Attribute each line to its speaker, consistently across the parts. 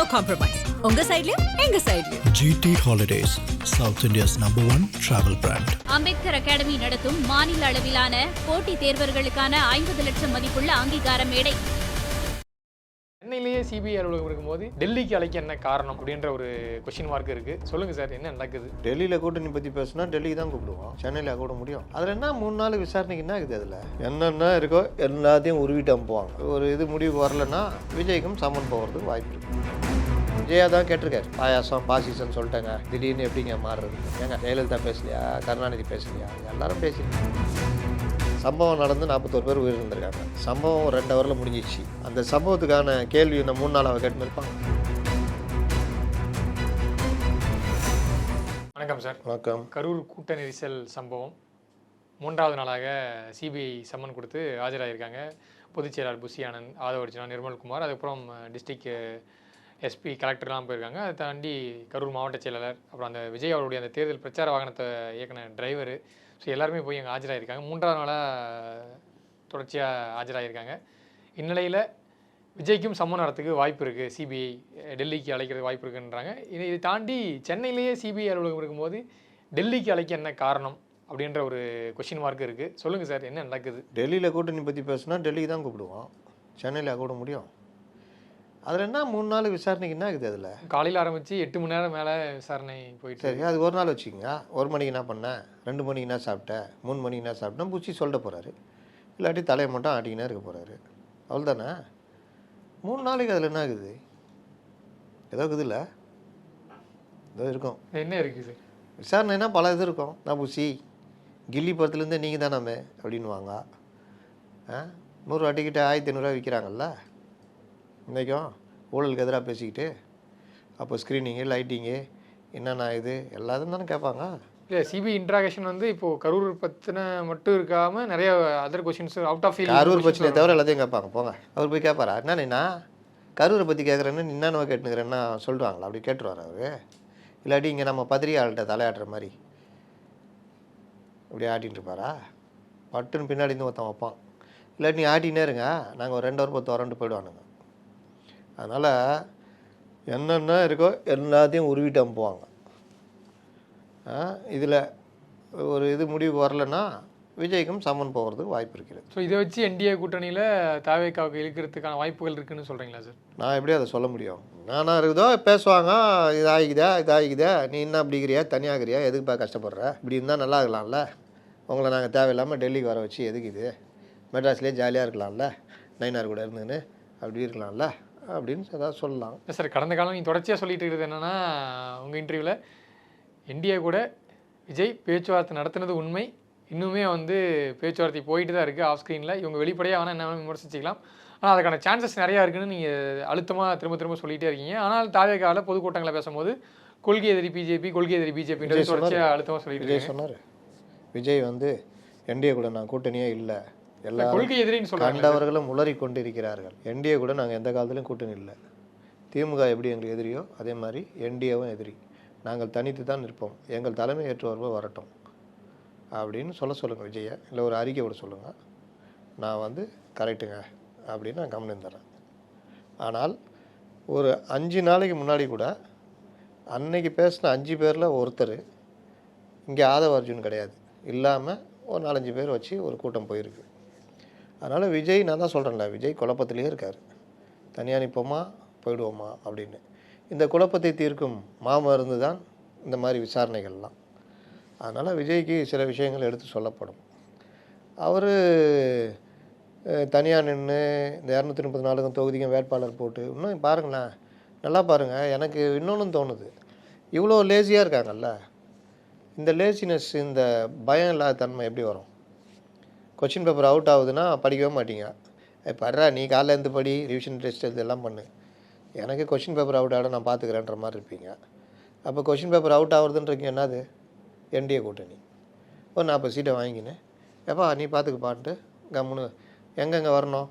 Speaker 1: No compromise உங்க சைடுலயும் எங்க சைடுலயும்
Speaker 2: GT Holidays, South India's number one travel brand.
Speaker 3: Ambedkar academy நடத்தும் மாநில அளவிலான போட்டித் தேர்வர்களுக்கான ஐம்பது லட்சம் மதிப்புள்ள அங்கீகார மேடை.
Speaker 4: சென்னையிலேயே சிபிஐ அலுவலகம் இருக்கும்போது டெல்லிக்கு அழைக்க என்ன காரணம் அப்படின்ற ஒரு கொஸ்டின் மார்க் இருக்கு. சொல்லுங்க சார் என்ன நடக்குது?
Speaker 5: டெல்லியில் கூட்டணி பற்றி பேசினா டெல்லிக்கு தான் கூப்பிடுவோம். சென்னையில் கூட முடியும். அதில் என்ன மூணு நாள் விசாரணைக்கு என்ன இருக்குது அதில்? என்னென்ன இருக்கோ எல்லாத்தையும் உருவிட்டு அனுப்புவாங்க. ஒரு இது முடிவுக்கு வரலன்னா விஜய்க்கும் சம்மன் போகிறதுக்கு வாய்ப்பு இருக்கு. விஜயா தான் கேட்டிருக்காரு. பாயாசம் பாசிசம் சொல்லிட்டாங்க. திடீர்னு எப்படிங்க மாறுறது? ஏங்க ஜெயலலிதா பேசலையா? கருணாநிதி பேசலையா? எல்லாரும் பேசி சம்பவம் நடந்து நாற்பத்தோரு பேர் உயிரிழந்திருக்காங்க. சம்பவம் ரெண்டு ஹவரில் முடிஞ்சிச்சு அந்த சம்பவத்துக்கான கேள்வி இந்த மூணு நாள் அவ கேட்டு இருப்பாங்க.
Speaker 4: வணக்கம் சார்.
Speaker 5: வணக்கம்.
Speaker 4: கரூர் கூட்ட நெரிசல் சம்பவம். மூன்றாவது நாளாக சிபிஐ சம்மன் கொடுத்து ஆஜராகியிருக்காங்க பொதுச் செயலாளர் புஷி ஆனந்த் ஆதவ அர்ஜுனா நிர்மல்குமார் அதுக்கப்புறம் டிஸ்ட்ரிக்ட் எஸ்பி கலெக்டர்லாம் போயிருக்காங்க. அதை தாண்டி கரூர் மாவட்ட செயலாளர் அப்புறம் அந்த விஜய் அவருடைய அந்த தேர்தல் பிரச்சார வாகனத்தை இயக்குன டிரைவரு. ஸோ எல்லாருமே போய் அங்கே ஆஜராகிருக்காங்க மூன்றாவது நாளாக தொடர்ச்சியாக ஆஜராகிருக்காங்க இந்நிலையில் விஜய்க்கும் சம்மன் வரத்துக்கு வாய்ப்பு இருக்குது சிபிஐ டெல்லிக்கு அழைக்கிறது வாய்ப்பு இருக்குன்றாங்க. இதை இதை தாண்டி சென்னையிலேயே சிபிஐ அலுவலகம் இருக்கும்போது டெல்லிக்கு அழைக்க என்ன காரணம் அப்படின்ற ஒரு கொஷின் மார்க் இருக்குது சொல்லுங்கள் சார் என்ன நடக்குது?
Speaker 5: டெல்லியில் கூட்டணி பற்றி பேசுனா டெல்லிக்கு தான் கூப்பிடுவோம். சென்னையில் கூட முடியும். அதில் என்ன மூணு நாள் விசாரணைக்கு என்ன இருக்குது அதில்?
Speaker 4: காலையில் ஆரம்பித்து எட்டு மணி நேரம் மேலே விசாரணை போயிட்டு
Speaker 5: சரி அது ஒரு நாள் வச்சுக்கோங்க. ஒரு மணிக்கு என்ன பண்ணேன் ரெண்டு மணிக்கு என்ன சாப்பிட்டேன் மூணு மணிக்கு என்ன சாப்பிட்டேன் பூச்சி சொல்லிட்டு போகிறாரு இல்லாட்டி தலையை மட்டும் ஆட்டிக்கினே இருக்க போகிறாரு அவ்வளோதானே மூணு நாளைக்கு அதில் என்ன இருக்குது ஏதோ இருக்குதுல்ல ஏதோ இருக்கும்.
Speaker 4: என்ன இருக்குது சார்
Speaker 5: விசாரணைனா பல இது இருக்கும். நான் பூசி கில்லி படத்துலேருந்தே நீங்கள் தானாமே அப்படின்வாங்க ஆ? நூறுரூவா டிக்கெட்டு ஆயிரத்தி ஐநூறுரூவா விற்கிறாங்கல்ல? இன்றைக்கும் ஊழலுக்கு எதிராக பேசிக்கிட்டு அப்போ ஸ்க்ரீனிங்கு லைட்டிங்கு என்னென்ன இது எல்லாத்தையும் தானே கேட்பாங்க.
Speaker 4: இல்லை சிபிஐ இன்ட்ராகேஷன் வந்து இப்போது கரூர் பற்றின மட்டும் இருக்காமல் நிறைய other questions out of
Speaker 5: Karur பிரச்சனையை தவிர எல்லாத்தையும் கேட்பாங்க. போங்க. அவர் போய் கேட்பாரா? என்னண்ணா கரூரை பற்றி கேட்குறேன்னு என்னென்ன கேட்டுனுக்கிறேன்னா சொல்லுவாங்களா அப்படி கேட்டுருவார் அவர்? இல்லாட்டி இங்கே நம்ம பத்திரிகையாளர்கிட்ட தலையாட்டுற மாதிரி இப்படி ஆட்டின்னு இருப்பாரா? பட்டுன்னு பின்னாடி இருந்து ஒருத்தன் வைப்பான். இல்லாட்டி நீ ஆட்டினே இருங்க. நாங்கள் ஒரு ரெண்டு ஒரு பத்து வரண்டு போயிடுவானுங்க. அதனால் என்னென்ன இருக்கோ எல்லாத்தையும் உருவிட்டு அனுப்புவாங்க இதில் ஒரு இது முடிவுக்கு வரலன்னா விஜய்க்கும் சம்மன் போகிறதுக்கு வாய்ப்பு இருக்கிறது.
Speaker 4: ஸோ இதை வச்சு என்டிஏ கூட்டணியில் தாவேக்காவுக்கு இழுக்கிறதுக்கான வாய்ப்புகள் இருக்குன்னு சொல்கிறீங்களா சார்?
Speaker 5: நான் எப்படி அதை சொல்ல முடியும்? நானா இருக்குதோ பேசுவாங்க இது ஆகிக்குதா இது ஆகிக்குதா நீ என்ன அப்படிங்கிறியா தனியாகிறியா எதுக்குப்பா கஷ்டப்படுற? இப்படி இருந்தால் நல்லா இருக்கலாம்ல. உங்களை நாங்கள் தேவையில்லாமல் டெல்லிக்கு வர வச்சு எதுக்கு இது? மெட்ராஸ்லேயே ஜாலியாக இருக்கலாம்ல நைனார் கூட இருந்துன்னு அப்படி இருக்கலாம்ல. அப்படின்னு ஏதாவது சொல்லலாம்.
Speaker 4: இல்லை சார் கடந்த காலம் நீங்கள் தொடர்ச்சியாக சொல்லிட்டு இருக்கிறது என்னென்னா உங்கள் இன்டர்வியூவில் என்டிஏ கூட விஜய் பேச்சுவார்த்தை நடத்துனது உண்மை. இன்னுமே வந்து பேச்சுவார்த்தை போயிட்டு தான் இருக்குது ஆஃப் ஸ்க்ரீனில் இவங்க வெளிப்படையாக வேணால் என்ன விமர்சிச்சிக்கலாம். ஆனால் அதுக்கான சான்சஸ் நிறையா இருக்குன்னு நீங்கள் அழுத்தமாக திரும்ப திரும்ப சொல்லிகிட்டே இருக்கீங்க. ஆனால் தாவேக்காவில் பொதுக்கூட்டங்களை பேசும்போது கொள்கை எதிரி பிஜேபி கொள்கை எதிரி
Speaker 5: சொன்னாரு.
Speaker 4: தொடர்ச்சியாக அழுத்தமாக சொல்லிட்டு
Speaker 5: சொன்னார். விஜய் வந்து என்டிஏ கூட நான் கூட்டணியே இல்லை. எல்லா
Speaker 4: கொள்கை எதிரின்னு சொல்கிறாங்க
Speaker 5: கண்டவர்களும் உளறி கொண்டிருக்கிறார்கள் என்டிஏ கூட நாங்கள் எந்த காலத்திலும் கூட்டணி இல்லை. திமுக எப்படி எங்களுக்கு எதிரியோ அதே மாதிரி என்டிஏவும் எதிரி. நாங்கள் தனித்து தான் நிற்போம். எங்கள் தலைமை ஏற்றுவர்கள் வரட்டும். அப்படின்னு சொல்ல சொல்லுங்கள் விஜயை இல்லை ஒரு அறிக்கை விட சொல்லுங்கள் நான் வந்து கரெக்டுங்க அப்படின்னு நான் கவனம் தரேன் ஆனால் ஒரு அஞ்சு நாளைக்கு முன்னாடி கூட அன்னைக்கு பேசின அஞ்சு பேரில் ஒருத்தர் இங்கே ஆதவ அர்ஜுன் கிடையாது. இல்லாமல் ஒரு நாலஞ்சு பேர் வச்சு ஒரு கூட்டம் போயிருக்கு. அதனால் விஜய் நான் தான் சொல்கிறேன்ல விஜய் குழப்பத்திலேயே இருக்கார். தனியாக நிற்போமா போயிடுவோமா அப்படின்னு. இந்த குழப்பத்தை தீர்க்கும் மாமருந்து தான் இந்த மாதிரி விசாரணைகள்லாம். அதனால் விஜய்க்கு சில விஷயங்கள் எடுத்து சொல்லப்படும். அவர் தனியாக நின்று இந்த இரநூத்தி முப்பத்தி நாலுக்கும் தொகுதிக்கும் வேட்பாளர் போட்டு இன்னும் பாருங்களேன் நல்லா பாருங்கள் எனக்கு இன்னொன்றும் தோணுது. இவ்வளோ லேசியாக இருக்காங்கல்ல இந்த லேசினஸ் இந்த பயம் இல்லாத தன்மை எப்படி வரும்? கொஷின் பேப்பர் அவுட் ஆகுதுன்னா படிக்கவே மாட்டீங்க. படுறா நீ காலைல இருந்து படி ரிவிஷன் டெஸ்ட் இதெல்லாம் பண்ணு. எனக்கு கொஷின் பேப்பர் அவுட் ஆகிட நான் பார்த்துக்கிறேன்ற மாதிரி இருப்பீங்க. அப்போ கொஷின் பேப்பர் அவுட் ஆகுறதுன்றீங்க என்னது? என்டிஏ கூட்டணி ஒரு நாற்பது சீட்டை வாங்கினேன். எப்பா நீ பார்த்துக்குப்பான்ட்டு கம்முன்னு எங்கெங்கே வரணும்?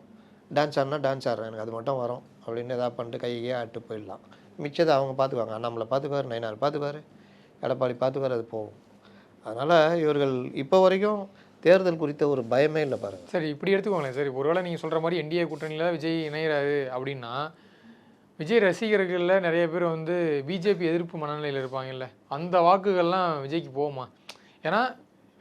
Speaker 5: டான்ஸ் ஆடினா டான்ஸ் ஆடுறேன் எனக்கு அது மட்டும் வரும். அப்படின்னு எதாவது பண்ணிட்டு கையே ஆட்டு போயிடலாம். மிச்சத்தை அவங்க பார்த்துக்குவாங்க அண்ணாமலை பார்த்துக்குவார் நைனார் பார்த்துக்குவார் எடப்பாடி பார்த்துக்குவார் அது போகும். அதனால் இவர்கள் இப்போ வரைக்கும் தேர்தல் குறித்த ஒரு பயமே இல்லை பாருங்கள்
Speaker 4: சரி இப்படி எடுத்துக்கோங்களேன். சரி ஒருவேளை நீங்கள் சொல்கிற மாதிரி என்டிஏ கூட்டணியில் விஜய் இணையிறாரு அப்படின்னா விஜய் ரசிகர்களில் நிறைய பேர் வந்து பிஜேபி எதிர்ப்பு மனநிலையில் இருப்பாங்கல்ல அந்த வாக்குகள்லாம் விஜய்க்கு போகுமா? ஏன்னா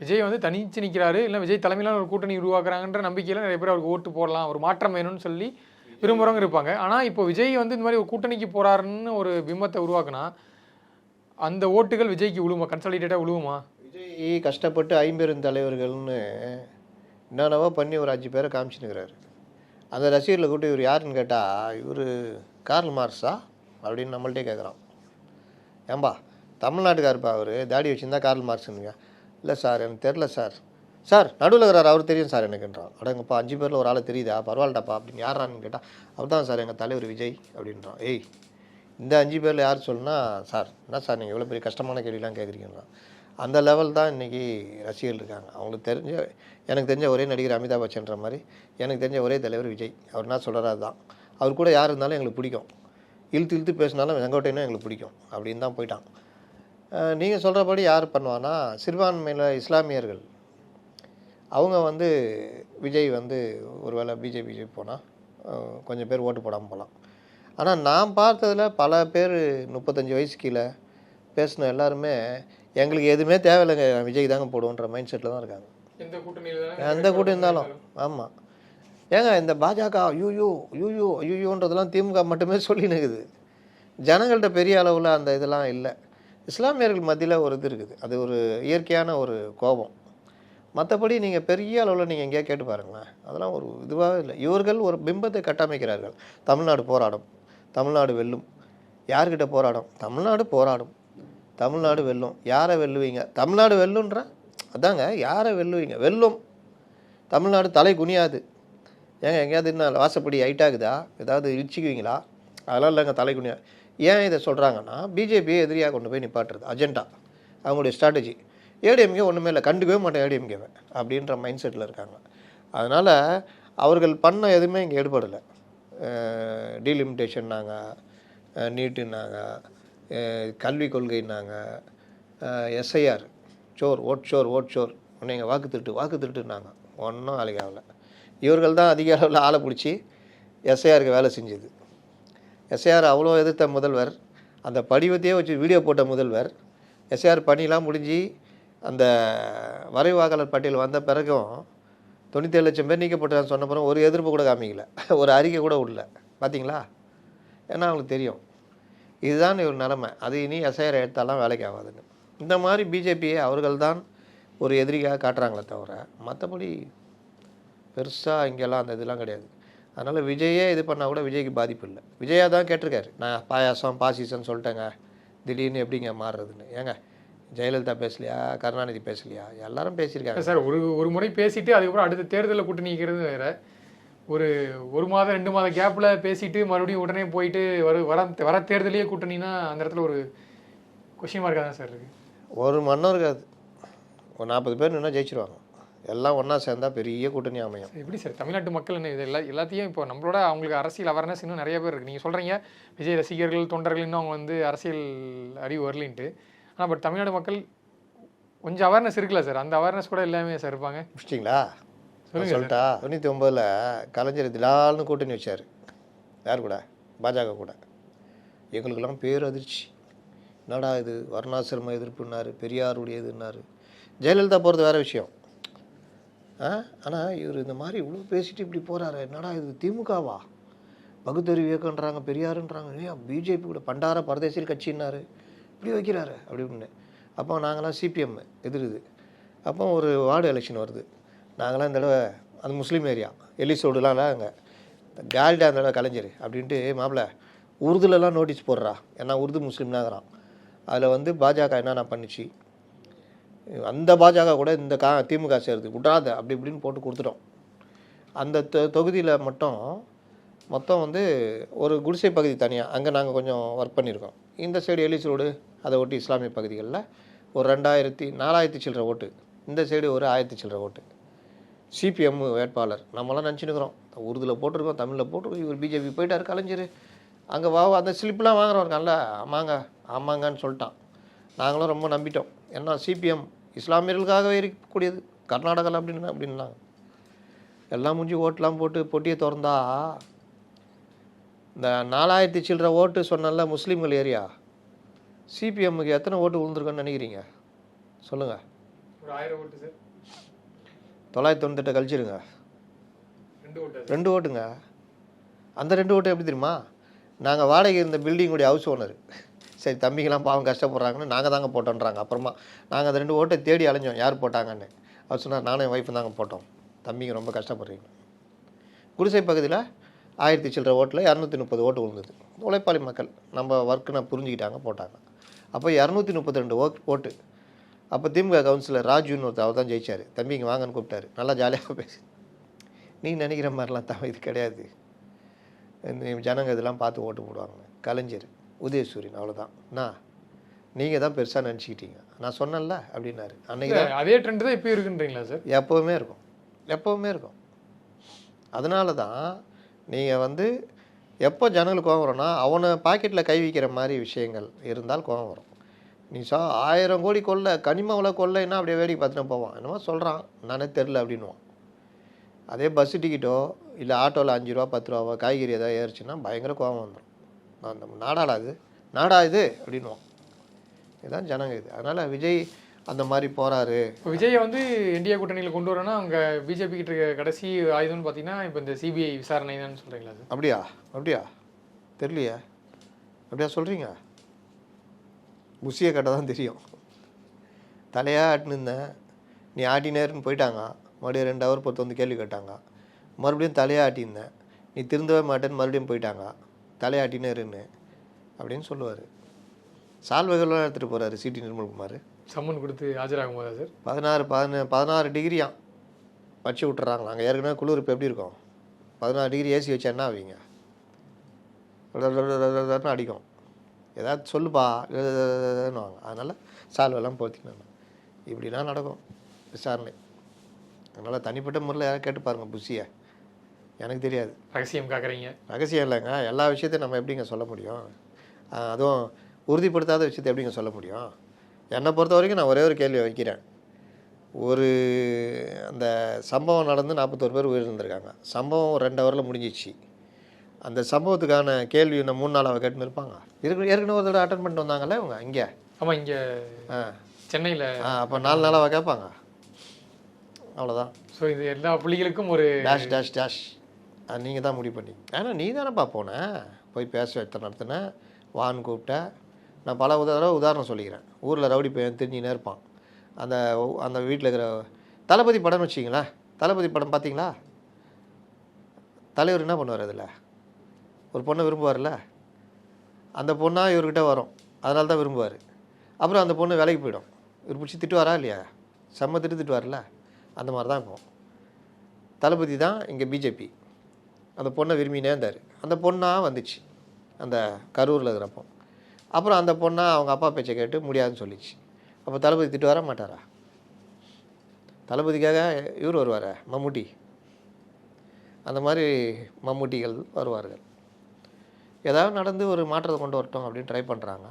Speaker 4: விஜய் வந்து தனிச்சு நிற்கிறாரு இல்லை விஜய் தலைமையிலான ஒரு கூட்டணி உருவாக்குறாங்கன்ற நம்பிக்கையில் நிறைய பேர் அவருக்கு ஓட்டு போடலாம் ஒரு மாற்றம் வேணும்னு சொல்லி விரும்புகிறவங்க இருப்பாங்க. ஆனால் இப்போ விஜய் வந்து இந்த மாதிரி ஒரு கூட்டணிக்கு போகிறாருன்னு ஒரு பிம்பத்தை உருவாக்குனா அந்த ஓட்டுகள் விஜய்க்கு விழுமா? கன்சாலிடேட்டாக விழுவுமா?
Speaker 5: கஷ்டப்பட்டு ஐம்பெரும் தலைவர்கள்னு என்னென்னவோ பண்ணி ஒரு அஞ்சு பேரை காமிச்சுனுக்கிறாரு அந்த ரசிகர்களை கூட்டி இவர் யாருன்னு கேட்டால் இவர் கார்ல் மார்க்ஸா? அப்படின்னு நம்மள்ட்டே கேட்குறான். ஏம்பா தமிழ்நாட்டுக்காருப்பா அவர்? தாடி வச்சுருந்தா கார்ல் மார்க்ஸுங்க இல்லை சார் எனக்கு தெரில சார். சார் நடுவில் இருக்கிறார் அவர் தெரியும் சார் எனக்குன்றான். அடங்கப்பா அஞ்சு பேரில் ஒரு ஆளை தெரியுதா? பரவாயில்லடாப்பா அப்படின்னு யாரான்னு கேட்டால் அவர் தான் சார் எங்கள் தலைவர் விஜய் அப்படின்றான். ஏய் இந்த அஞ்சு பேரில் யார் சொல்லுனா சார் என்ன சார் நீங்கள் இவ்வளோ பெரிய கஷ்டமான கேள்விலாம் கேட்குறீங்கன்றான். அந்த லெவல் தான் இன்றைக்கி ரசிகர்கள் இருக்காங்க. அவங்களுக்கு தெரிஞ்ச எனக்கு தெரிஞ்ச ஒரே நடிகர் அமிதாப் பச்சன்ற மாதிரி எனக்கு தெரிஞ்ச ஒரே தலைவர் விஜய். அவர் என்ன சொல்கிறாரு அதுதான். அவர் கூட யார் இருந்தாலும் எங்களுக்கு பிடிக்கும். இழுத்து இழுத்து பேசினாலும் செங்கோட்டையனும் எங்களுக்கு பிடிக்கும் அப்படின்னு தான் போயிட்டான். நீங்கள் சொல்கிறபடி யார் பண்ணுவான்னா சிறுபான்மையில் இஸ்லாமியர்கள். அவங்க வந்து விஜய் வந்து ஒருவேளை பிஜேபி போனால் கொஞ்சம் பேர் ஓட்டு போடாமல் போகலாம் ஆனால் நான் பார்த்ததில் பல பேர் முப்பத்தஞ்சு வயசு கீழே பேசின எல்லாருமே எங்களுக்கு எதுவுமே தேவையில்லைங்க. விஜய் தாங்க போடுவோன்ற மைண்ட் செட்டில் தான் இருக்காங்க.
Speaker 4: எந்த
Speaker 5: கூட்டம் இருந்தாலும் ஆமாம் ஏங்க இந்த பாஜக யூயூ யூயூ யூயூன்றதெல்லாம் திமுக மட்டுமே சொல்லி நிற்குது ஜனங்கள்கிட்ட பெரிய அளவில் அந்த இதெல்லாம் இல்லை. இஸ்லாமியர்கள் மத்தியில் ஒரு இது இருக்குது. அது ஒரு இயற்கையான ஒரு கோபம். மற்றபடி நீங்கள் பெரிய அளவில் நீங்கள் எங்கேயா கேட்டு பாருங்களேன். அதெல்லாம் ஒரு இதுவாகவே இல்லை. இவர்கள் ஒரு பிம்பத்தை கட்டமைக்கிறார்கள். தமிழ்நாடு போராடும். தமிழ்நாடு வெல்லும். யார்கிட்ட போராடும்? தமிழ்நாடு போராடும். தமிழ்நாடு வெல்லும். யாரை வெல்லுவீங்க? தமிழ்நாடு வெல்லுன்ற? அதாங்க யாரை வெல்லுவீங்க? வெல்லும். தமிழ்நாடு தலை குனியாது. ஏங்க எங்கேயாவது என்ன வாசப்படி ஹைட்டாகுதா ஏதாவது இடிச்சிக்குவீங்களா? அதெல்லாம் இல்லைங்க தலை குனியா ஏன் இதை சொல்கிறாங்கன்னா பிஜேபியை எதிரியாக கொண்டு போய் நிப்பாட்டுறது அஜெண்டா அவங்களுடைய ஸ்ட்ராட்டஜி ஏடிஎம்கே ஒன்றுமே இல்லை கண்டுக்கவே மாட்டேன் ஏடிஎம்கேவை அப்படின்ற மைண்ட் செட்டில் இருக்காங்க. அதனால் அவர்கள் பண்ண எதுவுமே இங்கே ஈடுபடலை. டீலிமிட்டேஷன்னாங்க நீட்டுன்னாங்க கல்விக் கொள்கைன்னாங்க. எஸ்ஐஆர் சோர் ஓட் சோர் ஓட் சோர். நீங்கள் வாக்கு திருட்டு வாக்கு திருட்டுனாங்க ஒன்றும் வேலைக்கு ஆகலை. இவர்கள் தான் அதிக அளவில் ஆளை பிடிச்சி எஸ்ஐஆருக்கு வேலை செஞ்சது. எஸ்ஐஆர் அவ்வளோ எதிர்த்த முதல்வர். அந்த படிவத்தையே வச்சு வீடியோ போட்ட முதல்வர். எஸ்ஐஆர் பணியெலாம் முடிஞ்சு அந்த வரைவாக்காளர் பட்டியல் வந்த பிறகும் தொண்ணூத்தேழு லட்சம் பேர் நீக்கப்பட்டான்னு சொன்ன பிறகு ஒரு எதிர்ப்பு கூட காமிக்கல. ஒரு அறிக்கை கூட விடல பார்த்தீங்களா ஏன்னா அவங்களுக்கு தெரியும். இதுதான் ஒரு நிலமை. அது இனி எஸ்ஐஆர் எடுத்தாலாம் வேலைக்கு ஆகாதுன்னு. இந்த மாதிரி பிஜேபியை அவர்கள் தான் ஒரு எதிரியாக காட்டுறாங்களே தவிர மற்றபடி பெருசாக இங்கெல்லாம் அந்த இதெல்லாம் கிடையாது. அதனால் விஜயே இது பண்ணால் கூட விஜய்க்கு பாதிப்பு இல்லை. விஜயா தான் கேட்டிருக்காரு. நான் பாயாசம் பாசிசன் சொல்லிட்டேங்க. திடீர்னு எப்படிங்க மாறுறதுன்னு. ஏங்க ஜெயலலிதா பேசலையா கருணாநிதி பேசலையா? எல்லாரும் பேசியிருக்காங்க.
Speaker 4: சார் ஒரு ஒரு முறை பேசிட்டு அதுக்கப்புறம் அடுத்த தேர்தலில் கூட்டணி நிற்கிறது வேறு. ஒரு ஒரு மாதம் ரெண்டு மாத கேப்பில் பேசிட்டு மறுபடியும் உடனே போயிட்டு வர வர வர தேர்தலையே கூட்டணினா அந்த இடத்துல ஒரு கொஷின் மார்க்காக தான் சார் இருக்குது
Speaker 5: ஒரு மன்னம் இருக்காது. ஒரு நாற்பது பேர் நின்னா ஜெயிச்சிருவாங்க. எல்லாம் ஒன்றா சேர்ந்தா பெரிய கூட்டணி அமையும்.
Speaker 4: எப்படி சார் தமிழ்நாட்டு மக்கள் என்ன இது எல்லா எல்லாத்தையும் இப்போ நம்மளோட அவங்களுக்கு அரசியல் அவேர்னஸ் இன்னும் நிறைய பேர் இருக்குது நீங்கள் சொல்கிறீங்க விஜய் ரசிகர்கள் தொண்டர்கள் இன்னும் அவங்க வந்து அரசியல் அறிவு வரலின்ட்டு. ஆனால் பட் தமிழ்நாடு மக்கள் கொஞ்சம் அவேர்னஸ் இருக்குல்ல சார் அந்த அவேர்னஸ் கூட எல்லாமே சார் இருப்பாங்க.
Speaker 5: முடிச்சிட்டிங்களா? சொல்லிட்டா? தொண்ணூற்றி ஒம்பதில் கலைஞர் திலால்னு கூட்டணி வச்சார். யார் கூட? பாஜக கூட. எங்களுக்கெல்லாம் பேர் அதிர்ச்சி. என்னடா இது? வர்ணாசிரம எதிர்ப்புன்னாரு பெரியாருடையதுன்னாரு ஜெயலலிதா போகிறது வேற விஷயம். ஆ? ஆனால் இவர் இந்த மாதிரி இவ்வளோ பேசிட்டு இப்படி போகிறாரு என்னடா இது? திமுகவா? பகுத்தறிவு இயக்கன்றாங்க பெரியாருன்றாங்க. ஏன் பிஜேபி கூட பண்டார பரதேசியல் கட்சின்னாரு. இப்படி வைக்கிறாரு அப்படின்னு அப்போ நாங்களாம் சிபிஎம் எதிருது அப்போ ஒரு வார்டு எலெக்ஷன் வருது. நாங்களாம் இந்த தடவை அது முஸ்லீம் ஏரியா எலிசோடுலாம் அங்கே. காலிடா அந்த தடவை கலைஞர் அப்படின்ட்டு மாப்பிள்ள உருதுலலாம் நோட்டீஸ் போடுறா. ஏன்னா உருது முஸ்லீம்னாங்கிறான். அதில் வந்து பாஜக என்னென்ன பண்ணுச்சு? அந்த பாஜக கூட இந்த கா திமுக சேர்த்து விடாத அப்படி இப்படின்னு போட்டு கொடுத்துட்டோம். அந்த தொ தொகுதியில் மட்டும் மொத்தம் வந்து ஒரு குடிசை பகுதி தனியாக அங்கே நாங்கள் கொஞ்சம் ஒர்க் பண்ணியிருக்கோம் இந்த சைடு எலிஸ் ரோடு அதை ஒட்டி இஸ்லாமிய பகுதிகளில் ஒரு ரெண்டாயிரத்தி நாலாயிரத்தி சில்லற ஓட்டு. இந்த சைடு ஒரு ஆயிரத்தி சில்லற ஓட்டு. சிபிஎம் வேட்பாளர். நம்மளாம் நினச்சினுக்கிறோம் உருதில் போட்டிருக்கோம் தமிழில் போட்டிருக்கோம். இவர் பிஜேபி போயிட்டார் கலைஞர். அங்கே வா அந்த ஸ்லிப்லாம் வாங்குறோம் இருக்கான்ல ஆமாங்க ஆமாங்கன்னு சொல்லிட்டான். நாங்களும் ரொம்ப நம்பிட்டோம். ஏன்னா சிபிஎம் இஸ்லாமியர்களுக்காகவே இருக்கக்கூடியது. கர்நாடகாவில் அப்படின்னு அப்படின்னாங்க. எல்லாம் முடிஞ்சு ஓட்டெலாம் போட்டு பொட்டியை திறந்தா இந்த நாலாயிரத்தி சில்லற ஓட்டு சொன்னல முஸ்லீம்கள் ஏரியா. சிபிஎம்முக்கு எத்தனை ஓட்டு விழுந்திருக்குன்னு நினைக்கிறீங்க? சொல்லுங்கள்
Speaker 4: ஒரு ஆயிரம் ஓட்டு சார்.
Speaker 5: தொள்ளாயிரத்தி தொண்ணூத்தெட்டை கழிச்சிருங்க.
Speaker 4: ரெண்டு ஓட்டு
Speaker 5: ரெண்டு ஓட்டுங்க. அந்த ரெண்டு ஓட்டு எப்படி தெரியுமா? நாங்கள் வாடகை இருந்த பில்டிங்குடைய ஹவுஸ் ஓனர் சரி தம்பிங்கெல்லாம் பாவம் கஷ்டப்படுறாங்கன்னு நாங்கள் தாங்க போட்டோன்றாங்க. அப்புறமா நாங்கள் அந்த ரெண்டு ஓட்டை தேடி அலைஞ்சோம். யார் போட்டாங்கன்னு. அவர் சொன்னார் நானும் என் ஒய்ஃபும் தாங்க போட்டோம். தம்பிங்க ரொம்ப கஷ்டப்படுறீங்க. குடிசை பகுதியில் ஆயிரத்தி சில்லற ஓட்டில் இரநூத்தி முப்பது ஓட்டு விழுந்தது. உழைப்பாளி மக்கள் நம்ம ஒர்க்குன்னு புரிஞ்சுக்கிட்டாங்க போட்டாங்க. அப்போ இரநூத்தி முப்பத்தி ரெண்டு ஓட் ஓட்டு. அப்போ திமுக கவுன்சிலர் ராஜுன்னு ஒருத்தர் அவர் தான் ஜெயிச்சார். தம்பி இங்கே வாங்கன்னு கூப்பிட்டாரு. நல்லா ஜாலியாக பேசி. நீ நினைக்கிற மாதிரிலாம் தவிர இது கிடையாது. ஜனங்க இதெல்லாம் பார்த்து ஓட்டு போடுவாங்க. கலைஞர் உதயசூரியன் அவ்வளோதான் நான் நீங்கள் தான் பெருசாக நினச்சிக்கிட்டீங்க. நான் சொன்னேன்ல அப்படின்னாரு. அன்னைக்கு தான்
Speaker 4: அதே ட்ரெண்ட் தான் இப்போ இருக்குன்றீங்களா சார்
Speaker 5: எப்போவுமே இருக்கும். எப்போவுமே இருக்கும். அதனால தான் நீங்கள் வந்து எப்போ ஜனங்களுக்கு கோவம் வரும்னா அவனை பாக்கெட்டில் கை வைக்கிற மாதிரி விஷயங்கள் இருந்தால் கோவம் வரும். நீ சா ஆயிரம் கோடி கொள்ள கனிமாவில் கொள்ளைன்னா அப்படியே வேடிக்கை பார்த்துட்டு போவான். என்னமோ சொல்கிறான் நானே தெரில அப்படின்னுவான். அதே பஸ்ஸு டிக்கெட்டோ இல்லை ஆட்டோவில் அஞ்சு ரூபா பத்து ரூபாவோ காய்கறி ஏதாவது ஏறிச்சுன்னா பயங்கர கோவம் வந்துடும் அந்த நாடாடா இது? நாடா இது? அப்படின்னுவான். இதுதான் ஜனங்க இது. அதனால் விஜய் அந்த மாதிரி போகிறாரு
Speaker 4: விஜயை வந்து இந்தியா கூட்டணியில் கொண்டு வரனா அவங்க பிஜேபி கிட்ட இருக்க கடைசி ஆயுதம்னு பார்த்தீங்கன்னா இப்போ இந்த சிபிஐ விசாரணை தான் சொல்கிறீங்களா
Speaker 5: அப்படியா? அப்படியா? தெரியலையே. அப்படியா சொல்கிறீங்க புஷியை கட்ட தான் தெரியும் தலையாக ஆட்டின்னு இருந்தேன் நீ ஆட்டினேருன்னு போயிட்டாங்க மறுபடியும் ரெண்டு ஹவர் பொறுத்து வந்து கேள்வி கேட்டாங்க மறுபடியும் தலையாக ஆட்டியிருந்தேன் நீ திருந்தவே மாட்டேன்னு மறுபடியும் போயிட்டாங்க தலையாட்டினேருன்னு அப்படின்னு சொல்லுவார் சால்வைகள்லாம் எடுத்துகிட்டு போகிறாரு சிடி நிர்மல்குமார்
Speaker 4: சம்மன் கொடுத்து ஆஜராகும் போதா சார்
Speaker 5: பதினாறு பதின பதினாறு டிகிரியாம் வச்சு விட்டுறாங்களா அங்கே ஏற்கனவே குளிர் இப்போ எப்படி இருக்கும் பதினாறு டிகிரி ஏசி வச்சா என்ன ஆவீங்க அடிக்கும் ஏதாவது சொல்லுப்பா வாங்க அதனால் சால்வெல்லாம் போத்திக்கணும் இப்படிலாம் நடக்கும். விசாரணை. அதனால் தனிப்பட்ட முறையில் யாராவது கேட்டு பாருங்கள் புஷியை எனக்கு தெரியாது.
Speaker 4: ரகசியம் காக்குறீங்க.
Speaker 5: ரகசியம் இல்லைங்க. எல்லா விஷயத்தையும் நம்ம எப்படிங்க சொல்ல முடியும்? அதுவும் உறுதிப்படுத்தாத விஷயத்தை எப்படிங்க சொல்ல முடியும்? என்னை பொறுத்த வரைக்கும் நான் ஒரே ஒரு கேள்வி வைக்கிறேன். ஒரு அந்த சம்பவம் நடந்து நாற்பத்தோரு பேர் உயிரிழந்திருக்காங்க. சம்பவம் ரெண்டு ஹவரில் முடிஞ்சிச்சு. அந்த சம்பவத்துக்கான கேள்வி இன்னும் மூணு நாள் அவ கேட்டுன்னு இருப்பாங்க இருக்கு ஏற்கனவே ஒரு தடவை அட்டன் பண்ணிட்டு வந்தாங்கல்ல இவங்க? இங்கே?
Speaker 4: ஆமாம் இங்கே
Speaker 5: ஆ.
Speaker 4: சென்னையில்.
Speaker 5: ஆ அப்போ நாலு நாளாக கேட்பாங்க. அவ்வளோதான்
Speaker 4: ஸோ இது எல்லா புள்ளிகளுக்கும் ஒரு
Speaker 5: டேஷ் டேஷ் டேஷ் அது நீங்கள் தான் முடிவு பண்ணீங்க ஏன்னா நீ தானேப்பா போன? போய் பேச வைத்த நடத்தின வான்னு கூப்பிட்ட. நான் பல உத தடவை உதாரணம் சொல்லிக்கிறேன். ஊரில் ரவுடி பையன் தெரிஞ்சுனே இருப்பான். அந்த அந்த வீட்டில் இருக்கிற தளபதி படம்னு வச்சிங்களேன் தளபதி படம் பார்த்தீங்களா? தலைவர் என்ன பண்ணுவார் அதில்? ஒரு பொண்ணை விரும்புவார்ல? அந்த பொண்ணாக இவர்கிட்ட வரும். அதனால தான் விரும்புவார். அப்புறம் அந்த பொண்ணு வேலைக்கு போயிடும். இவர் பிடிச்சி திட்டுவாரா இல்லையா? செம்ம திட்டு திட்டுவார்ல? அந்த மாதிரி தான் இருக்கும். தளபதி தான் இங்கே பிஜேபி. அந்த பொண்ணை விரும்பினே இருந்தார். அந்த பொண்ணாக வந்துச்சு. அந்த கரூரில் இருக்கிறப்போ. அப்புறம் அந்த பொண்ணை அவங்க அப்பா பேச்சை கேட்டு முடியாதுன்னு சொல்லிச்சு. அப்போ தளபதி திட்டு வர மாட்டாரா? தளபதிக்காக இவர் வருவார்? மம்முட்டி. அந்த மாதிரி மம்முட்டிகள் வருவார்கள். ஏதாவது நடந்து ஒரு மாற்றத்தை கொண்டு வரட்டும் அப்படின்னு ட்ரை பண்ணுறாங்க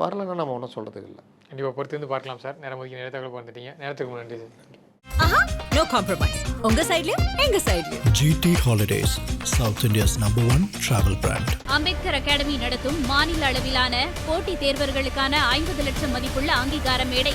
Speaker 5: வரலன்னா நம்ம ஒன்றும் சொல்கிறதுக்கு இல்லை.
Speaker 4: கண்டிப்பாக பொறுத்து வந்து பார்க்கலாம் சார். நேரம் ஒதுக்கி நிறைய தகவல் வந்துட்டீங்க நேரத்துக்கு நன்றி சார்.
Speaker 1: ஆஹா நோ காம்ப்ரமைஸ் உங்க சைடுலயும் எங்க சைடுலயும்
Speaker 2: GT Holidays, South India's number one travel brand.
Speaker 3: Ambedkar academy நடத்தும் மாநில அளவிலான போட்டித் தேர்வர்களுக்கான ஐம்பது லட்சம் மதிப்புள்ள அங்கீகார மேடை.